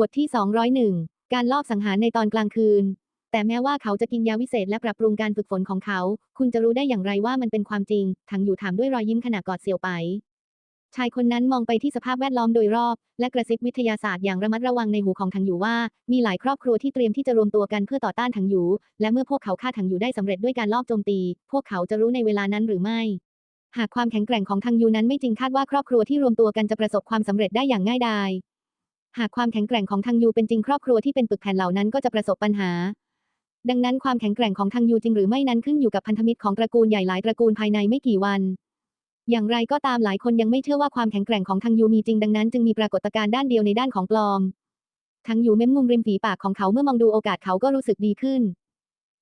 บทที่ 201 การลอบสังหารในตอนกลางคืน แต่แม้ว่าเขาจะกินยาวิเศษและปรับปรุงการฝึกฝนของเขา คุณจะรู้ได้อย่างไรว่ามันเป็นความจริงถังอยู่ถามด้วยรอยยิ้มขณะกอดเสี่ยวไป ชายคนนั้นมองไปที่สภาพแวดล้อมโดยรอบ และกระซิบวิทยาศาสตร์อย่างระมัดระวังในหูของถังอยู่ว่า มีหลายครอบครัวที่เตรียมที่จะรวมตัวกันเพื่อต่อต้านถังอยู่ และเมื่อพวกเขาฆ่าถังอยู่ได้สำเร็จด้วยการลอบโจมตี พวกเขาจะรู้ในเวลานั้นหรือไม่หากความแข็งแกร่งของทังยูนั้นไม่จริงคาดว่าครอบครัวที่รวมตัวกันจะประสบความสำเร็จได้อย่างง่ายดาย หากความแข็งแกร่งของทังยูเป็นจริงครอบครัวที่เป็นปึกแผ่นเหล่านั้นก็จะประสบปัญหา ดังนั้นความแข็งแกร่งของทังยูจริงหรือไม่นั้นขึ้นอยู่กับพันธมิตรของตระกูลใหญ่หลายตระกูลภายในไม่กี่วัน อย่างไรก็ตามหลายคนยังไม่เชื่อว่าความแข็งแกร่งของทังยูมีจริงดังนั้นจึงมีปรากฏการณ์ด้านเดียวในด้านของปลอมทังยูเม้มมุมริมฝีปากของเขาเมื่อมองดูโอกาสเขาก็รู้สึกดีขึ้น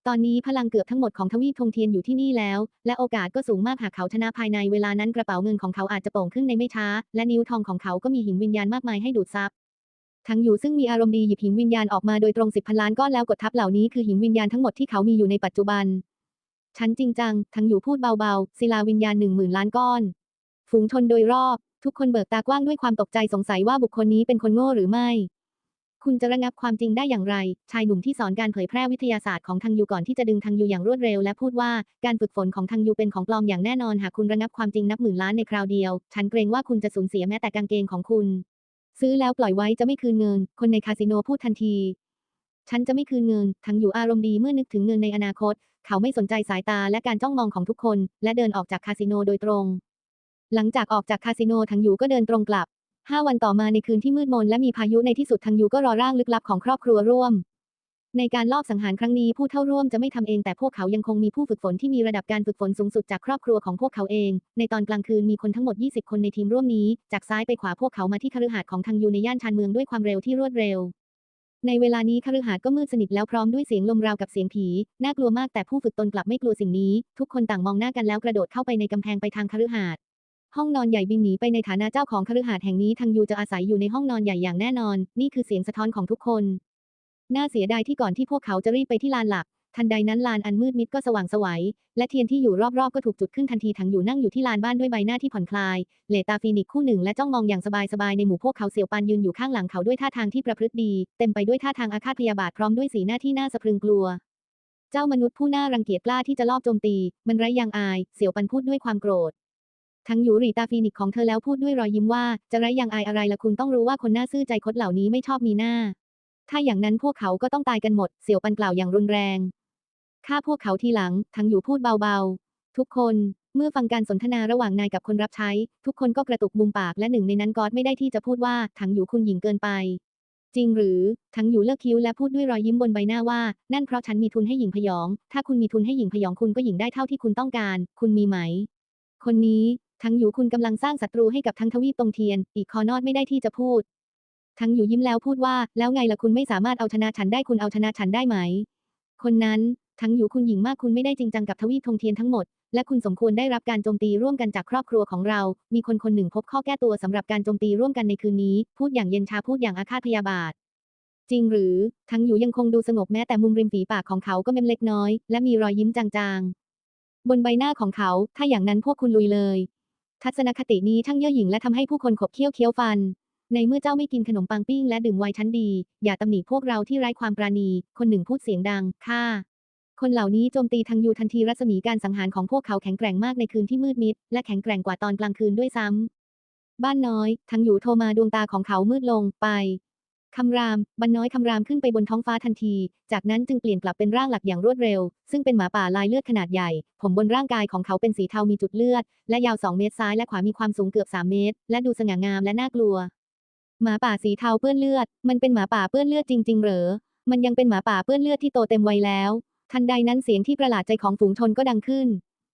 ตอนนี้พลังเกือบทั้งหมดของทวีปทงเทียนอยู่ที่นี่แล้ว และโอกาสก็สูงมากหากเขาชนะภายในเวลานั้นกระเป๋าเงินของเขาอาจจะโป่งขึ้นในไม่ช้า และนิ้วทองของเขาก็มีหินวิญญาณมากมายให้ดูดซับ ทั้งอยู่ซึ่งมีอารมณ์ดีหยิบหินวิญญาณออกมาโดยตรงสิบพันล้านก้อนแล้วกดทับเหล่านี้คือหินวิญญาณทั้งหมดที่เขามีอยู่ในปัจจุบัน ฉันจริงจัง ทั้งอยู่พูดเบาๆศิลาวิญญาณหนึ่งหมื่นล้านก้อน ฝูงชนโดยรอบ ทุกคนเบิกตากว้างด้วยความตกใจสงสัยว่าบุคคลนี้เป็นคนโง่หรือไม่ คุณจะระงับความจริงได้อย่างไร ชายหนุ่มที่สอนการเผยแพร่วิทยาศาสตร์ของทังยูก่อนที่จะดึงทังยูอย่างรวดเร็วและพูดว่าการฝึกฝนของทังยูเป็นของปลอมอย่างแน่นอนหากคุณระงับความจริงนับหมื่นล้านในคราวเดียว ฉันเกรงว่าคุณจะสูญเสียแม้แต่กางเกงของคุณ ซื้อแล้วปล่อยไว้จะไม่คืนเงิน คนในคาสิโนพูดทันที ฉันจะไม่คืนเงิน ทังอยู่อารมณ์ดีเมื่อนึกถึงเงินในอนาคต เขาไม่สนใจสายตาและการจ้องมองของทุกคน และเดินออกจากคาสิโนโดยตรง หลังจากออกจากคาสิโนทังอยู่ก็เดินตรงกลับห้าวันต่อมาในคืนที่มืดมนและมีพายุในที่สุดทังยูก็รอร่างลึกลับของครอบครัวร่วม ในการลอบสังหารครั้งนี้ผู้เข้าร่วมจะไม่ทำเองแต่พวกเขายังคงมีผู้ฝึกฝนที่มีระดับการฝึกฝนสูงสุดจากครอบครัวของพวกเขาเอง ในตอนกลางคืนมีคนทั้งหมด 20 คนในทีมร่วมนี้ จากซ้ายไปขวาพวกเขามาที่คฤหาสน์ของทังยูในย่านชานเมืองด้วยความเร็วที่รวดเร็ว ในเวลานี้คฤหาสน์ก็มืดสนิทแล้วพร้อมด้วยเสียงลมราวกับเสียงผี น่ากลัวมากแต่ผู้ฝึกตนกลับไม่กลัวสิ่งนี้ ทุกคนต่างมองหน้ากันแล้วกระโดดเข้าไปในกำแพงไปทางคฤหาสน์ห้องนอนใหญ่บินหนีไปในฐานะเจ้าของคฤหาสน์แห่งนี้ทังยูจะอาศัยอยู่ในห้องนอนใหญ่อย่างแน่นอน นี่คือเสียงสะท้อนของทุกคน น่าเสียดายที่ก่อนที่พวกเขาจะรีบไปที่ลานหลัก ทันใดนั้นลานอันมืดมิดก็สว่างสวัย และเทียนที่อยู่รอบๆก็ถูกจุดขึ้นทันทีถังอยู่นั่งอยู่ที่ลานบ้านด้วยใบหน้าที่ผ่อนคลาย เลตาฟีนิกคู่หนึ่งและจ้องมองอย่างสบายๆในหมู่พวกเขาเสี่ยวปานยืนอยู่ข้างหลังเขาด้วยท่าทางที่ประพฤติดี เต็มไปด้วยท่าทางอาฆาตพยาบาทพร้อมด้วยสีหน้าที่น่าสะพรึงกลัว เจ้ามนุษย์ผู้น่ารังเกียจกล้าที่จะลอบโจมตี มันไร้ยางอาย เสี่ยวปันพูดด้วยความโกรธทั้งหยูหรีตาฟีนิกของเธอแล้วพูดด้วยรอยยิ้มว่า จะไร้ยางอายอะไรละคุณต้องรู้ว่าคนหน้าซื่อใจคดเหล่านี้ไม่ชอบมีหน้า ถ้าอย่างนั้นพวกเขาก็ต้องตายกันหมด เสี่ยวปันกล่าวอย่างรุนแรงฆ่าพวกเขาทีหลัง ทั้งหยูพูดเบาๆ ทุกคน เมื่อฟังการสนทนาระหว่างนายกับคนรับใช้ ทุกคนก็กระตุกมุมปากและหนึ่งในนั้นก็อดไม่ได้ที่จะพูดว่าทั้งหยูคุณหญิงเกินไป จริงหรือ ทั้งหยูเลิกคิ้วและพูดด้วยรอยยิ้มบนใบหน้าว่า นั่นเพราะฉันมีทุนให้หญิงพยอง ถ้าคุณมีทุนให้หญิงพยองคุณก็หญิงได้เท่าที่คุณต้องการ คุณมีไหม คนนี้ ทั้งหยูคุณกำลังสร้างศัตรูให้กับทั้งทวีปตรงเทียน อีกคอนอดไม่ได้ที่จะพูด ทั้งหยูยิ้มแล้วพูดว่า แล้วไงล่ะคุณไม่สามารถเอาชนะฉันได้คุณเอาชนะฉันได้ไหม คนนั้นทั้งหยูคุณหญิงมากคุณไม่ได้จริงจังกับทวีปทงเทียนทั้งหมด และคุณสมควรได้รับการโจมตีร่วมกันจากครอบครัวของเรา มีคนคนหนึ่งพบข้อแก้ตัวสำหรับการโจมตีร่วมกันในคืนนี้ พูดอย่างเย็นชาพูดอย่างอาฆาตพยาบาท จริงหรือ ทั้งหยูยังคงดูสงบแม้แต่มุมริมฝีปากของเขาก็เม้มเล็กน้อย และมีรอยยิ้มจางๆ บนใบหน้าของเขา ถ้าอย่างนั้นพวกคุณลุยเลย ทัศนคตินี้ช่างเย่อหยิ่งและทำให้ผู้คนขบเคี้ยวเคี้ยวฟัน ในเมื่อเจ้าไม่กินขนมปังปิ้งและดื่มไวน์ชั้นดี อย่าตำหนิพวกเราที่ไร้ความปราณี คนหนึ่งพูดเสียงดัง ค่ะ คนเหล่านี้โจมตีทังยูทันทีรัศมีการสังหารของพวกเขาแข็งแกร่งมากในคืนที่มืดมิด และแข็งแกร่งกว่าตอนกลางคืนด้วยซ้ำ บ้านน้อยทังยูโทรมาดวงตาของเขามืดลงไปคำรามบันน้อยคำรามขึ้นไปบนท้องฟ้าทันที จากนั้นจึงเปลี่ยนกลับเป็นร่างหลักอย่างรวดเร็ว ซึ่งเป็นหมาป่าลายเลือดขนาดใหญ่ ผมบนร่างกายของเขาเป็นสีเทามีจุดเลือด และยาว 2 เมตรซ้ายและขวามีความสูงเกือบ 3 เมตร และดูสง่างามและน่ากลัว หมาป่าสีเทาเปื้อนเลือด มันเป็นหมาป่าเปื้อนเลือดจริง ๆ เหรอ มันยังเป็นหมาป่าเปื้อนเลือดที่โตเต็มวัยแล้ว ทันใดนั้นเสียงที่ประหลาดใจของฝูงชนก็ดังขึ้น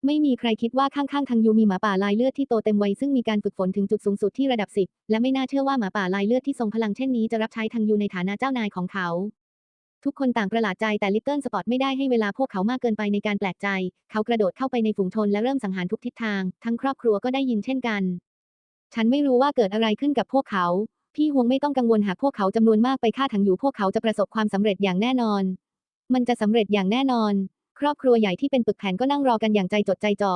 ไม่มีใครคิดว่าข้างๆทางยูมีหมาป่าลายเลือดที่โตเต็มวัยซึ่งมีการฝึกฝนถึงจุดสูงสุดที่ระดับสิบและไม่น่าเชื่อว่าหมาป่าลายเลือดที่ทรงพลังเช่นนี้จะรับใช้ทางยูในฐานะเจ้านายของเขา ทุกคนต่างประหลาดใจแต่ลิตเติ้ลสปอตไม่ได้ให้เวลาพวกเขามากเกินไปในการแปลกใจ เขากระโดดเข้าไปในฝูงชนและเริ่มสังหารทุกทิศทาง ทั้งครอบครัวก็ได้ยินเช่นกัน ฉันไม่รู้ว่าเกิดอะไรขึ้นกับพวกเขา พี่ฮวงไม่ต้องกังวลหากพวกเขาจำนวนมากไปฆ่าถังอยู่พวกเขาจะประสบความสำเร็จอย่างแน่นอน มันจะสำเร็จอย่างแน่นอน ครอบครัวใหญ่ที่เป็นปึกแผ่นก็นั่งรอกันอย่างใจจดใจจ่อ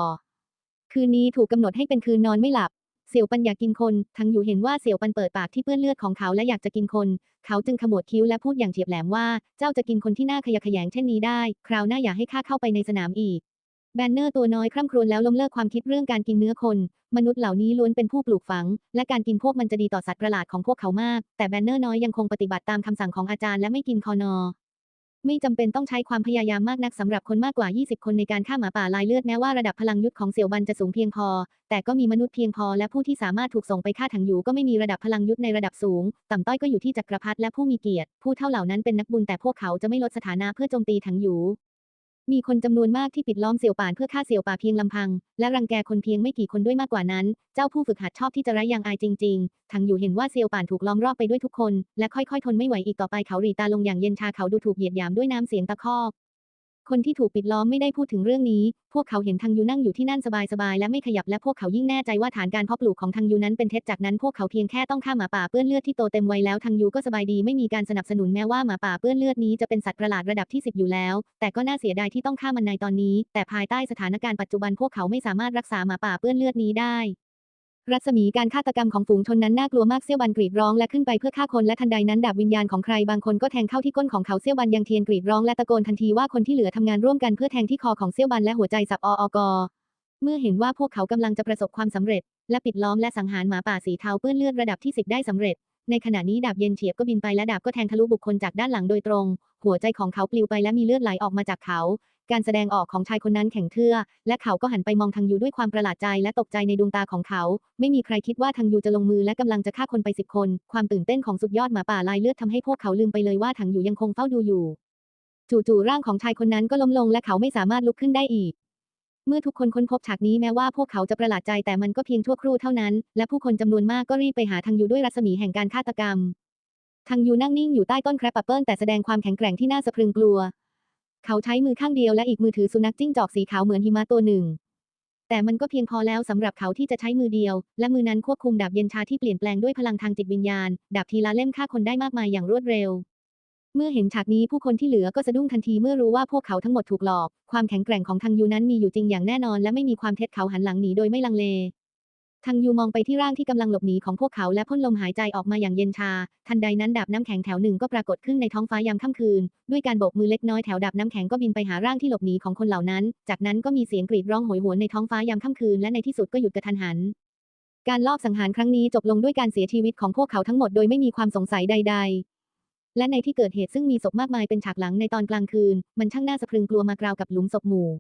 คืนนี้ถูกกำหนดให้เป็นคืนนอนไม่หลับ เสี่ยวปันอยากกินคนทั้งอยู่เห็นว่าเสี่ยวปันเปิดปากที่เปื้อนเลือดของเขาและอยากจะกินคน เขาจึงขมวดคิ้วและพูดอย่างเฉียบแหลมว่า เจ้าจะกินคนที่หน้าขยะแขยงเช่นนี้ได้ คราวหน้าอย่าให้ข้าเข้าไปในสนามอีก แบนเนอร์ตัวน้อยคร่ำครวญแล้วล้มเลิกความคิดเรื่องการกินเนื้อคน มนุษย์เหล่านี้ล้วนเป็นผู้ปลูกฝัง และการกินพวกมันจะดีต่อสัตว์ประหลาดของพวกเขามาก แต่แบนเนอร์น้อยยังคงปฏิบัติตามคำสั่งของอาจารย์และไม่กินคอนอ ไม่จำเป็นต้องใช้ความพยายามมากนักสำหรับคนมากกว่า 20 คนในการฆ่าหมาป่าลายเลือดแม้ว่าระดับพลังยุทธของเสี่ยวบันจะสูงเพียงพอ แต่ก็มีมนุษย์เพียงพอและผู้ที่สามารถถูกส่งไปฆ่าถังอยู่ก็ไม่มีระดับพลังยุทธในระดับสูง ต่ำต้อยก็อยู่ที่จักรพรรดิและผู้มีเกียรติ ผู้เท่าเหล่านั้นเป็นนักบุญแต่พวกเขาจะไม่ลดสถานะเพื่อโจมตีถังอยู่ มีคนจำนวนมากที่ปิดล้อมเสี่ยวป่านเพื่อฆ่าเสี่ยวป่าเพียงลำพัง และรังแกคนเพียงไม่กี่คนด้วยมากกว่านั้น เจ้าผู้ฝึกหัดชอบที่จะไร้ยางอายจริงๆ ทั้งอยู่เห็นว่าเสี่ยวป่านถูกล้อมรอบไปด้วยทุกคน และค่อยๆ ทนไม่ไหวอีกต่อไปเขาหรีตาลงอย่างเย็นชาเขาดูถูกเหยียดหยามด้วยน้ำเสียงตะคอก คนที่ถูกปิดล้อมไม่ได้พูดถึงเรื่องนี้ พวกเขาเห็นทางยูนั่งอยู่ที่นั่นสบายๆและไม่ขยับและพวกเขายิ่งแน่ใจว่าฐานการเพาะปลูกของทางยูนั้นเป็นเท็จจากนั้นพวกเขาเพียงแค่ต้องฆ่าหมาป่าเปื้อนเลือดที่โตเต็มวัยแล้วทางยูก็สบายดีไม่มีการสนับสนุนแม้ว่าหมาป่าเปื้อนเลือดนี้จะเป็นสัตว์ประหลาดระดับที่10อยู่แล้ว แต่ก็น่าเสียดายที่ต้องฆ่ามันในตอนนี้ แต่ภายใต้สถานการณ์ปัจจุบันพวกเขาไม่สามารถรักษาหมาป่าเปื้อนเลือดนี้ได้ รัศมีการฆาตกรรมของฝูงชนนั้นน่ากลัวมากเซี่ยวบันกรีดร้องและขึ้นไปเพื่อฆ่าคนและทันใดนั้นดาบวิญญาณของใครบางคนก็แทงเข้าที่ก้นของเขาเซี่ยวบันยังเทียนกรีดร้องและตะโกนทันทีว่าคนที่เหลือทำงานร่วมกันเพื่อแทงที่คอของเซี่ยวบันและหัวใจสับออกเมื่อเห็นว่าพวกเขากำลังจะประสบความสำเร็จ และปิดล้อมและสังหารหมาป่าสีเทาเปื้อนเลือดระดับที่10ได้สำเร็จ ในขณะนี้ดาบเย็นเฉียบก็บินไปและดาบก็แทงทะลุบุคคลจากด้านหลังโดยตรง หัวใจของเขาปลิวไปและมีเลือดไหลออกมาจากเขา การแสดงออกของชายคนนั้นแข็งเทื่อ และเขาก็หันไปมองทางยูด้วยความประหลาดใจและตกใจในดวงตาของเขา ไม่มีใครคิดว่าทางยูจะลงมือและกำลังจะฆ่าคนไปสิบคน ความตื่นเต้นของสุดยอดหมาป่าลายเลือดทำให้พวกเขาลืมไปเลยว่าทางยูยังคงเฝ้าดูอยู่ จู่ๆร่างของชายคนนั้นก็ล้มลงและเขาไม่สามารถลุกขึ้นได้อีกเมื่อทุกคนค้นพบฉากนี้แม้ว่าพวกเขาจะประหลาดใจแต่มันก็เพียงชั่วครู่เท่านั้น และผู้คนจำนวนมากก็รีบไปหาทางยูด้วยรัศมีแห่งการฆาตกรรม ทางยูนั่งนิ่งอยู่ใต้ต้นแครปเปิลแต่แสดงความแข็งแกร่งที่น่าสะพรึงกลัว เขาใช้มือข้างเดียวและอีกมือถือสุนัขจิ้งจอกสีขาวเหมือนหิมะตัวหนึ่ง แต่มันก็เพียงพอแล้วสำหรับเขาที่จะใช้มือเดียว และมือนั้นควบคุมดาบเย็นชาที่เปลี่ยนแปลงด้วยพลังทางจิตวิญญาณ ดาบทีละเล่มฆ่าคนได้มากมายอย่างรวดเร็ว เมื่อเห็นฉากนี้ผู้คนที่เหลือก็สะดุ้งทันทีเมื่อรู้ว่าพวกเขาทั้งหมดถูกหลอก ความแข็งแกร่งของทางยูนั้นมีอยู่จริงอย่างแน่นอน และไม่มีความเท็จเขาหันหลังหนีโดยไม่ลังเล ทางยูมองไปที่ร่างที่กำลังหลบหนีของพวกเขาและพ่นลมหายใจออกมาอย่างเย็นชา ทันใดนั้นดาบน้ำแข็งแถวหนึ่งก็ปรากฏขึ้นในท้องฟ้ายามค่ำคืน ด้วยการโบกมือเล็กน้อยแถวดาบน้ำแข็งก็บินไปหาร่างที่หลบหนีของคนเหล่านั้น จากนั้นก็มีเสียงกรีดร้องโหยหวนในท้องฟ้ายามค่ำคืนและในที่สุดก็หยุดกระทันหัน การลอบสังหารครั้งนี้จบลงด้วยการเสียชีวิตของพวกเขาทั้งหมดโดยไม่มีความสงสัยใด ๆและในที่เกิดเหตุซึ่งมีศพมากมายเป็นฉากหลังในตอนกลางคืน มันช่างน่าสะพรึงกลัวมากราวกับหลุมศพหมู่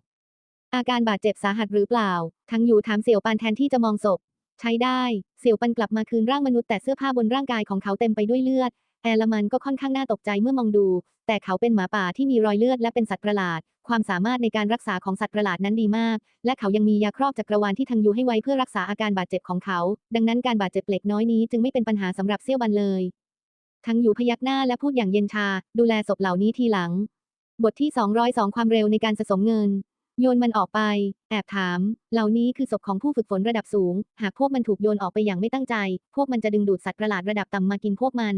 อาการบาดเจ็บสาหัสหรือเปล่า ทั้งอยู่ถามเสี่ยวปานแทนที่จะมองศพ ใช้ได้ เสี่ยวปันกลับมาคืนร่างมนุษย์แต่เสื้อผ้าบนร่างกายของเขาเต็มไปด้วยเลือด แอร์ลมันก็ค่อนข้างน่าตกใจเมื่อมองดู แต่เขาเป็นหมาป่าที่มีรอยเลือดและเป็นสัตว์ประหลาด ความสามารถในการรักษาของสัตว์ประหลาดนั้นดีมาก และเขายังมียาครอบจักรวาลที่ทางยูให้ไว้เพื่อรักษาอาการบาดเจ็บของเขา ดังนั้นการบาดเจ็บเล็กน้อยนี้จึงไม่เป็นปัญหาสำหรับเซี่ยวบันเลยทั้งอยู่พยักหน้าและพูดอย่างเย็นชา ดูแลศพเหล่านี้ทีหลัง บทที่ 202 ความเร็วในการสะสมเงิน โยนมันออกไป แอบถาม เหล่านี้คือศพของผู้ฝึกฝนระดับสูง หากพวกมันถูกโยนออกไปอย่างไม่ตั้งใจ พวกมันจะดึงดูดสัตว์ประหลาดระดับต่ำมากินพวกมัน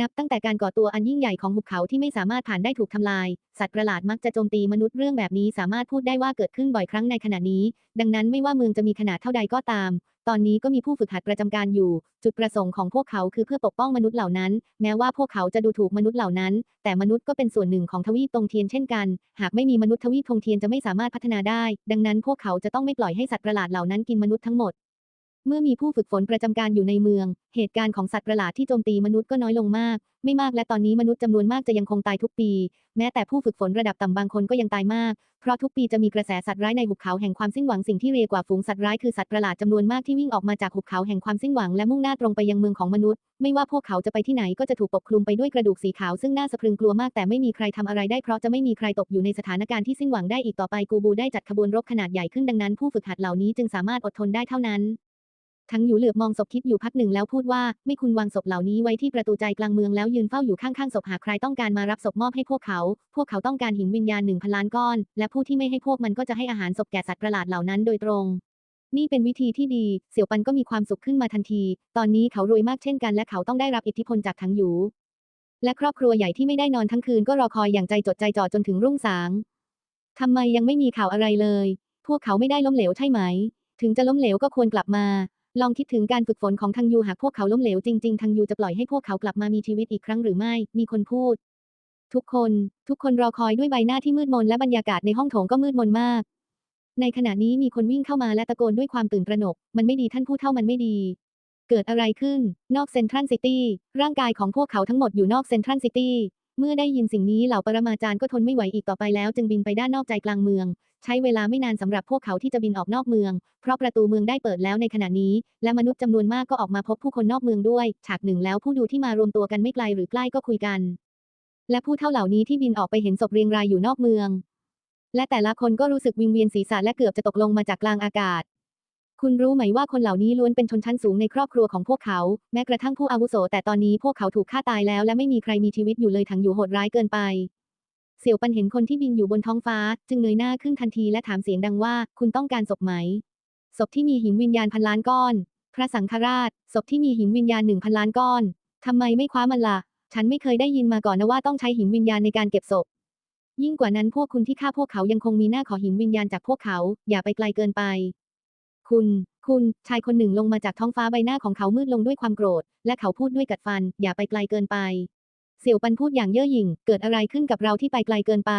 นับตั้งแต่การก่อตัวอันยิ่งใหญ่ของหุบเขาที่ไม่สามารถผ่านได้ถูกทำลาย สัตว์ประหลาดมักจะโจมตีมนุษย์เรื่องแบบนี้สามารถพูดได้ว่าเกิดขึ้นบ่อยครั้งในขณะนี้ ดังนั้นไม่ว่าเมืองจะมีขนาดเท่าใดก็ตาม ตอนนี้ก็มีผู้ฝึกหัดประจำการอยู่ จุดประสงค์ของพวกเขาคือเพื่อปกป้องมนุษย์เหล่านั้น แม้ว่าพวกเขาจะดูถูกมนุษย์เหล่านั้น แต่มนุษย์ก็เป็นส่วนหนึ่งของทวีปตงเทียนเช่นกัน หากไม่มีมนุษย์ทวีปตงเทียนจะไม่สามารถพัฒนาได้ ดังนั้นพวกเขาจะต้องไม่ปล่อยให้สัตว์ประหลาดเหล่านั้นกินมนุษย์ทั้งหมด เมื่อมีผู้ฝึกฝนประจำการอยู่ในเมือง เหตุการณ์ของสัตว์ประหลาดที่โจมตีมนุษย์ก็น้อยลงมาก ไม่มากและตอนนี้มนุษย์จำนวนมากจะยังคงตายทุกปี แม้แต่ผู้ฝึกฝนระดับต่ำบางคนก็ยังตายมาก เพราะทุกปีจะมีกระแสสัตว์ร้ายในหุบเขาแห่งความสิ้นหวังสิ่งที่เรียกว่าฝูงสัตว์ร้ายคือสัตว์ประหลาดจำนวนมากที่วิ่งออกมาจากหุบเขาแห่งความสิ้นหวังและมุ่งหน้าตรงไปยังเมืองของมนุษย์ ไม่ว่าพวกเขาจะไปที่ไหนก็จะถูกปกคลุมไปด้วยกระดูกสีขาวซึ่งน่าสะพรึงกลัวมากแต่ไม่มีใครทำอะไรได้เพราะจะไม่มีใครตกอยู่ในสถานการณ์ที่สิ้นหวังได้อีกต่อไปกูบูได้จัดขบวนรบขนาดใหญ่ขึ้นดังนั้นผู้ฝึกหัดเหล่านี้จึงสามารถอดทนได้เท่านั้น ทั้งอยู่เหลือบมองศพคิดอยู่พักหนึ่งแล้วพูดว่า ไม่คุณวางศพเหล่านี้ไว้ที่ประตูใจกลางเมืองแล้วยืนเฝ้าอยู่ข้างๆศพหากใครต้องการมารับศพมอบให้พวกเขา พวกเขาต้องการหินวิญญาณหนึ่งพันล้านก้อน และผู้ที่ไม่ให้พวกมันก็จะให้อาหารศพแก่สัตว์ประหลาดเหล่านั้นโดยตรง นี่เป็นวิธีที่ดี เสี่ยวปันก็มีความสุขขึ้นมาทันที ตอนนี้เขารวยมากเช่นกัน และเขาต้องได้รับอิทธิพลจากทั้งหยูและครอบครัวใหญ่ที่ไม่ได้นอนทั้งคืนก็รอคอยอย่างใจจดใจจ่อจนถึงรุ่งสางทำไมยังไม่มีข่าวอะไรเลย พวกเขาไม่ได้ล้มเหลวใช่ไหม ถึงจะล้มเหลวก็ควรกลับมา ลองคิดถึงการฝึกฝนของทังยูหากพวกเขาล้มเหลวจริงๆทังยูจะปล่อยให้พวกเขากลับมามีชีวิตอีกครั้งหรือไม่ มีคนพูด ทุกคน ทุกคนรอคอยด้วยใบหน้าที่มืดมนและบรรยากาศในห้องโถงก็มืดมนมาก ในขณะนี้มีคนวิ่งเข้ามาและตะโกนด้วยความตื่นตระหนก มันไม่ดีท่านผู้เท่ามันไม่ดี เกิดอะไรขึ้น นอกเซ็นทรัลซิตี้ร่างกายของพวกเขาทั้งหมดอยู่นอกเซ็นทรัลซิตี้ เมื่อได้ยินสิ่งนี้เหล่าปรมาจารย์ก็ทนไม่ไหวอีกต่อไปแล้ว จึงบินไปด้านนอกใจกลางเมือง ใช้เวลาไม่นานสำหรับพวกเขาที่จะบินออกนอกเมือง เพราะประตูเมืองได้เปิดแล้วในขณะนี้ และมนุษย์จำนวนมากก็ออกมาพบผู้คนนอกเมืองด้วย ฉากหนึ่งแล้วผู้ดูที่มารวมตัวกันไม่ไกลหรือใกล้ก็คุยกัน และผู้เท่าเหล่านี้ที่บินออกไปเห็นศพเรียงรายอยู่นอกเมือง และแต่ละคนก็รู้สึกวิงเวียนศีรษะและเกือบจะตกลงมาจากกลางอากาศ คุณรู้ไหมว่าคนเหล่านี้ล้วนเป็นชนชั้นสูงในครอบครัวของพวกเขา แม้กระทั่งผู้อาวุโส แต่ตอนนี้พวกเขาถูกฆ่าตายแล้ว และไม่มีใครมีชีวิตอยู่เลยทั้งอยู่โหดร้ายเกินไป เสี่ยวปันเห็นคนที่บินอยู่บนท้องฟ้า จึงเงยหน้าขึ้นทันทีและถามเสียงดังว่า คุณต้องการศพไหม ศพที่มีหินวิญญาณพันล้านก้อน พระสังฆราช ศพที่มีหินวิญญาณหนึ่งพันล้านก้อนทำไมไม่คว้ามันล่ะ ฉันไม่เคยได้ยินมาก่อนนะว่าต้องใช้หินวิญญาณในการเก็บศพ ยิ่งกว่านั้นพวกคุณที่ฆ่าพวกเขายังคงมีหน้าขอหินวิญญาณจากพวกเขา อย่าไปไกลเกินไป คุณ คุณ ชายคนหนึ่งลงมาจากท้องฟ้าใบหน้าของเขามืดลงด้วยความโกรธ และเขาพูดด้วยกัดฟัน อย่าไปไกลเกินไป เสี่ยวปันพูดอย่างเย่อหยิ่ง เกิดอะไรขึ้นกับเราที่ไปไกลเกินไป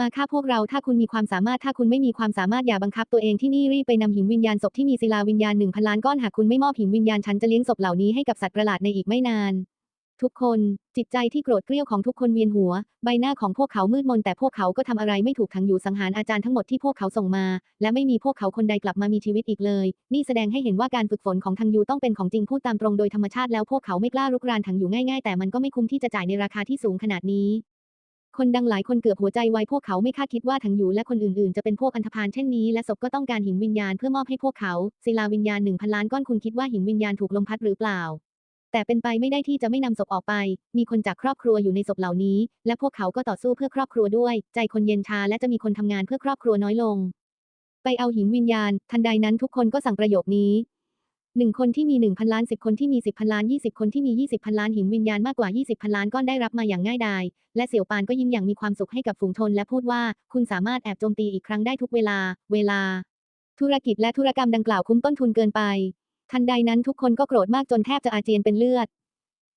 มาฆ่าพวกเราถ้าคุณมีความสามารถถ้าคุณไม่มีความสามารถอย่าบังคับตัวเองที่นี่รีบไปนำหินวิญญาณศพที่มีศิลาวิญญาณหนึ่งพันล้านก้อนหากคุณไม่มอบหินวิญญาณฉันจะเลี้ยงศพเหล่านี้ให้กับสัตว์ประหลาดในอีกไม่นาน ทุกคน จิตใจที่โกรธเกรี้ยวของทุกคนเวียนหัว ใบหน้าของพวกเขามืดมนแต่พวกเขาก็ทำอะไรไม่ถูกทั้งอยู่สังหารอาจารย์ทั้งหมดที่พวกเขาส่งมา และไม่มีพวกเขาคนใดกลับมามีชีวิตอีกเลย นี่แสดงให้เห็นว่าการฝึกฝนของทังยูต้องเป็นของจริงพูดตามตรงโดยธรรมชาติแล้วพวกเขาไม่กล้ารุกรานทังยูง่ายๆแต่มันก็ไม่คุ้มที่จะจ่ายในราคาที่สูงขนาดนี้ คนดังหลายคนเกือบหัวใจวายพวกเขาไม่คาดคิดว่าถังยูและคนอื่นๆ จะเป็นพวกอันธพาลเช่นนี้และศพก็ต้องการหินวิญญาณเพื่อมอบให้พวกเขาศิลาวิญญาณหนึ่งพันล้านก้อนคุณคิดว่าหินวิญญาณถูกลมพัดหรือเปล่า แต่เป็นไปไม่ได้ที่จะไม่นำศพออกไป มีคนจากครอบครัวอยู่ในศพเหล่านี้ และพวกเขาก็ต่อสู้เพื่อครอบครัวด้วย ใจคนเย็นชาและจะมีคนทำงานเพื่อครอบครัวน้อยลง ไปเอาหินวิญญาณ ทันใดนั้นทุกคนก็สั่งประโยคนี้หนึ่งคนที่มีหนึ่งพันล้านสิบคนที่มีสิบพันล้านยี่สิบคนที่มียี่สิบพันล้านหินวิญญาณมากกว่ายี่สิบพันล้านก้อนได้รับมาอย่างง่ายดาย และเสี่ยวปานก็ยิ้มอย่างมีความสุขให้กับฝูงชนและพูดว่า คุณสามารถแอบโจมตีอีกครั้งได้ทุกเวลา เวลา ธุรกิจและธุรกรรมดังกล่าวคุ้มต้นทุนเกินไป ทันใดนั้นทุกคนก็โกรธมากจนแทบจะอาเจียนเป็นเลือด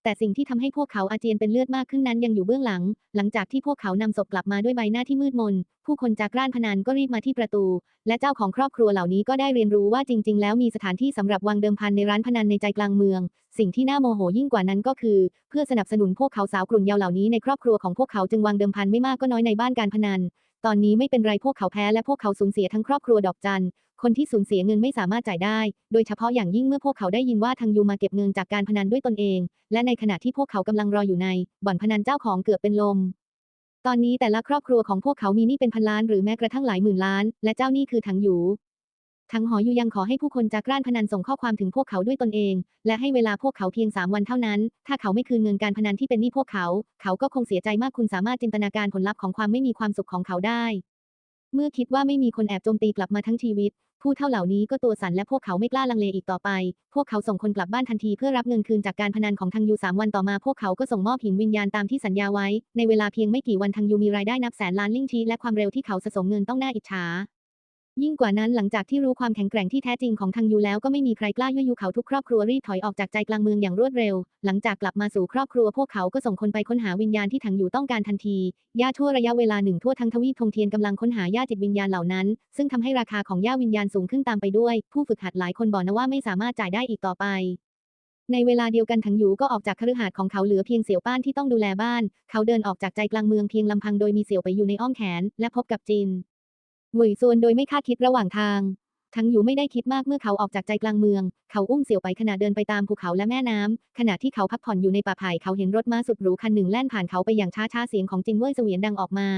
แต่สิ่งที่ทำให้พวกเขาอาเจียนเป็นเลือดมากขึ้นนั้นยังอยู่เบื้องหลัง หลังจากที่พวกเขานำศพกลับมาด้วยใบหน้าที่มืดมน ผู้คนจากร้านพนันก็รีบมาที่ประตู และเจ้าของครอบครัวเหล่านี้ก็ได้เรียนรู้ว่าจริง ๆ แล้วมีสถานที่สำหรับวางเดิมพันในร้านพนันในใจกลางเมือง สิ่งที่น่าโมโหยิ่งกว่านั้นก็คือ เพื่อสนับสนุนพวกเขาสาวกลุ่มเยาวเหล่านี้ในครอบครัวของพวกเขาจึงวางเดิมพันไม่มากก็น้อยในบ้านการพนัน ตอนนี้ไม่เป็นไรพวกเขาแพ้และพวกเขาสูญเสียทั้งครอบครัวดอกจัน คนที่สูญเสียเงินไม่สามารถจ่ายได้ โดยเฉพาะอย่างยิ่งเมื่อพวกเขาได้ยินว่าทางยูมาเก็บเงินจากการพนันด้วยตนเอง และในขณะที่พวกเขากำลังรออยู่ใน บ่อนพนันเจ้าของเกือบเป็นลม ตอนนี้แต่ละครอบครัวของพวกเขามีหนี้เป็นพันล้านหรือแม้กระทั่งหลายหมื่นล้าน และเจ้าหนี้คือถังหยู ทั้งหออยู่ยังขอให้ผู้คนจากร้านพนันส่งข้อความถึงพวกเขาด้วยตนเอง และให้เวลาพวกเขาเพียง 3 วันเท่านั้น ถ้าเขาไม่คืนเงินการพนันที่เป็นหนี้พวกเขา เขาก็คงเสียใจมากคุณสามารถจินตนาการผลลัพธ์ของความไม่มีความสุขของเขาได้ เมื่อคิดว่าไม่มีคนแอบโจมตีกลับมาทั้งชีวิต ผู้เท่าเหล่านี้ก็ตัวสั่นและพวกเขาไม่กล้าลังเลอีกต่อไป พวกเขาส่งคนกลับบ้านทันทีเพื่อรับเงินคืนจากการพนันของทางยูสามวันต่อมาพวกเขาก็ส่งมอบหินวิญญาณตามที่สัญญาไว้ ในเวลาเพียงไม่กี่วันทางยูมีรายได้นับแสนล้านลิงชีและความเร็วที่เขาสะสมเงินต้องน่าอิจฉา ยิ่งกว่านั้นหลังจากที่รู้ความแข็งแกร่งที่แท้จริงของทางยูแล้วก็ไม่มีใครกล้ายั่วยุเขาทุกครอบครัวรีบถอยออกจากใจกลางเมืองอย่างรวดเร็ว หลังจากกลับมาสู่ครอบครัวพวกเขาก็ส่งคนไปค้นหาวิญญาณที่ทางยูต้องการทันทีย่าทั่วระยะเวลาหนึ่งทั่วทั้งทวีปทงเทียนกำลังค้นหาย่าจิตวิญญาณเหล่านั้น ซึ่งทำให้ราคาของย่าวิญญาณสูงขึ้นตามไปด้วย ผู้ฝึกหัดหลายคนบอกนะว่าไม่สามารถจ่ายได้อีกต่อไปในเวลาเดียวกันถังหยูก็ออกจากคฤหาสน์ของเขาเหลือเพียงเสี่ยวป้านที่ต้องดูแลบ้าน เขาเดินออกจากใจกลางเมืองเพียงลำพังโดยมีเสี่ยวไปอยู่ในอ้อมแขน และพบกับจิน หวยซวนโดยไม่คาดคิดระหว่างทาง ทั้งอยู่ไม่ได้คิดมากเมื่อเขาออกจากใจกลางเมือง เขาอุ้มเสี่ยวไปขณะเดินไปตามภูเขาและแม่น้ำขณะที่เขาพักผ่อนอยู่ในป่าไผ่เขาเห็นรถม้าสุดหรูคันหนึ่งแล่นผ่านเขาไปอย่างช้าๆเสียงของจินเว่ยเสวียนดังออกมา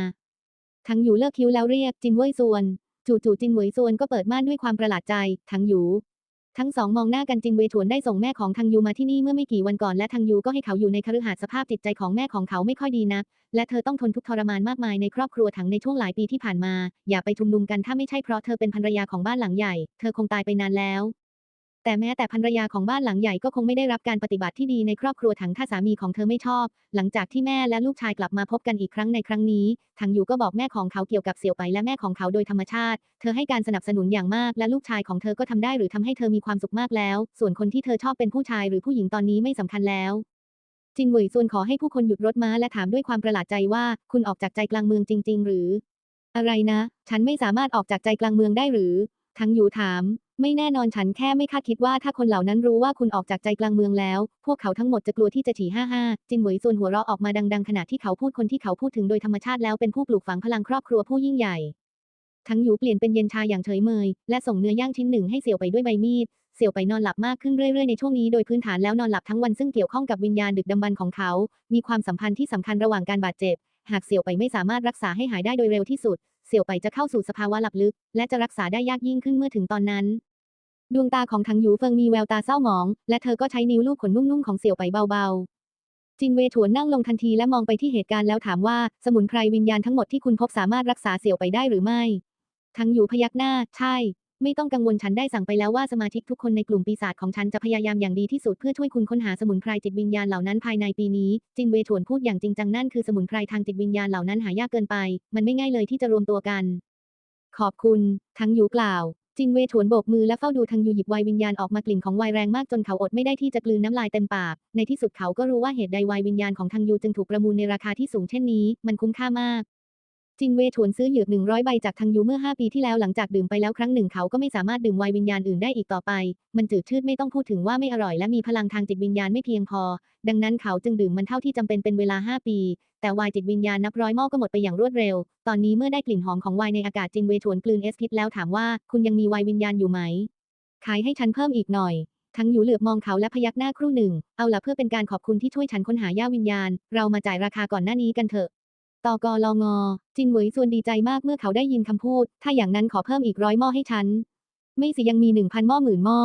ทั้งอยู่เลิกคิ้วแล้วเรียกจินเว่ยซวน จู่ๆจินเหวยซวนก็เปิดม่านด้วยความประหลาดใจ ทั้งอยู่ ทั้งสองมองหน้ากันจินเวถวนได้ส่งแม่ของทังยูมาที่นี่เมื่อไม่กี่วันก่อนและทังยูก็ให้เขาอยู่ในคฤหาสน์สภาพจิตใจของแม่ของเขาไม่ค่อยดีนัก และเธอต้องทนทุกข์ทรมานมากมายในครอบครัวทั้งในช่วงหลายปีที่ผ่านมา อย่าไปชุมนุมกันถ้าไม่ใช่เพราะเธอเป็นภรรยาของบ้านหลังใหญ่ เธอคงตายไปนานแล้ว แต่แม้แต่ภรรยาของบ้านหลังใหญ่ก็คงไม่ได้รับการปฏิบัติที่ดีในครอบครัวถังถ้าสามีของเธอไม่ชอบ หลังจากที่แม่และลูกชายกลับมาพบกันอีกครั้งในครั้งนี้ถังอยู่ก็บอกแม่ของเขาเกี่ยวกับเสี่ยวไปและแม่ของเขาโดยธรรมชาติ เธอให้การสนับสนุนอย่างมากและลูกชายของเธอก็ทำได้หรือทำให้เธอมีความสุขมากแล้ว ส่วนคนที่เธอชอบเป็นผู้ชายหรือผู้หญิงตอนนี้ไม่สำคัญแล้วจินเหวยซวนขอให้ผู้คนหยุดรถม้าและถามด้วยความประหลาดใจว่า คุณออกจากใจกลางเมืองจริง ๆ หรือ อะไรนะ ฉันไม่สามารถออกจากใจกลางเมืองได้หรือ ทั้งอยู่ถาม ไม่แน่นอนฉันแค่ไม่คาดคิดว่าถ้าคนเหล่านั้นรู้ว่าคุณออกจากใจกลางเมืองแล้ว พวกเขาทั้งหมดจะกลัวที่จะฉี่ห้าห้าจินเหวยซวนหัวเราะออกมาดัง ๆ ขณะที่เขาพูดคนที่เขาพูดถึงโดยธรรมชาติแล้วเป็นผู้ปลูกฝังพลังครอบครัวผู้ยิ่งใหญ่ทั้งหยูเปลี่ยนเป็นเย็นชาอย่างเฉยเมย และส่งเนื้อย่างชิ้นหนึ่งให้เสี่ยวไปด้วยใบมีด เสี่ยวไปนอนหลับมากขึ้นเรื่อยๆในช่วงนี้โดยพื้นฐานแล้วนอนหลับทั้งวันซึ่งเกี่ยวข้องกับวิญญาณดึกดำบรรพ์ของเขา มีความสัมพันธ์ที่สำคัญระหว่างการบาดเจ็บ หากเสี่ยวไปไม่สามารถรักษาให้หายได้โดยเร็วที่สุด เสี่ยวไปจะเข้าสู่สภาวะหลับลึก และจะรักษาได้ยากยิ่งขึ้นเมื่อถึงตอนนั้น ดวงตาของทังหยูเฟิงมีแววตาเศร้าหมอง และเธอก็ใช้นิ้วลูบขนนุ่มๆของเสี่ยวไปเบาๆ จินเวถวนนั่งลงทันทีและมองไปที่เหตุการณ์แล้วถามว่า สมุนไพรวิญญาณทั้งหมดที่คุณพบสามารถรักษาเสี่ยวไปได้หรือไม่ทังหยูพยักหน้า ใช่ ไม่ต้องกังวลฉันได้สั่งไปแล้วว่าสมาชิกทุกคนในกลุ่มปีศาจของฉันจะพยายามอย่างดีที่สุดเพื่อช่วยคุณค้นหาสมุนไพรจิตวิญญาณเหล่านั้นภายในปีนี้ จินเวถวนพูดอย่างจริงจังนั่นคือสมุนไพรทางจิตวิญญาณเหล่านั้นหายากเกินไป มันไม่ง่ายเลยที่จะรวมตัวกัน ขอบคุณ ทังหยูกล่าวจินเวถวนโบกมือและเฝ้าดูทางยูหยิบวายวิญญาณออกมากลิ่นของวายแรงมากจนเขาอดไม่ได้ที่จะกลืนน้ำลายเต็มปาก ในที่สุดเขาก็รู้ว่าเหตุใดวายวิญญาณของทางยูจึงถูกประมูลในราคาที่สูงเช่นนี้ มันคุ้มค่ามาก จินเวถวนซื้อเหยือกหนึ่งร้อยใบจากทังยูเมื่อ 5 ปีที่แล้วหลังจากดื่มไปแล้วครั้งหนึ่งเขาก็ไม่สามารถดื่มไวน์วิญญาณอื่นได้อีกต่อไป มันจืดชืดไม่ต้องพูดถึงว่าไม่อร่อยและมีพลังทางจิตวิญญาณไม่เพียงพอ ดังนั้นเขาจึงดื่มมันเท่าที่จำเป็นเป็นเวลา 5 ปี แต่ไวน์จิตวิญญาณนับร้อยหม้อก็หมดไปอย่างรวดเร็ว ตอนนี้เมื่อได้กลิ่นหอมของไวน์ในอากาศจินเวถวนกลืนเอสพิษแล้วถามว่าคุณยังมีไวน์วิญญาณอยู่ไหม ขายให้ฉันเพิ่มอีกหน่อยทั้งหยูเหลือบมองเขาและพยักหน้าครู่หนึ่ง เอาละเพื่อเป็นการขอบคุณที่ช่วยฉันค้นหาย่าวิญญาณ เรามาจ่ายราคาก่อนหน้านี้กันเถอะ ตกลงจินเหวยส่วนดีใจมากเมื่อเขาได้ยินคำพูด ถ้าอย่างนั้นขอเพิ่มอีกร้อยหม้อให้ฉัน ไม่สิยังมีหนึ่งพันหม้อหมื่นหม้อ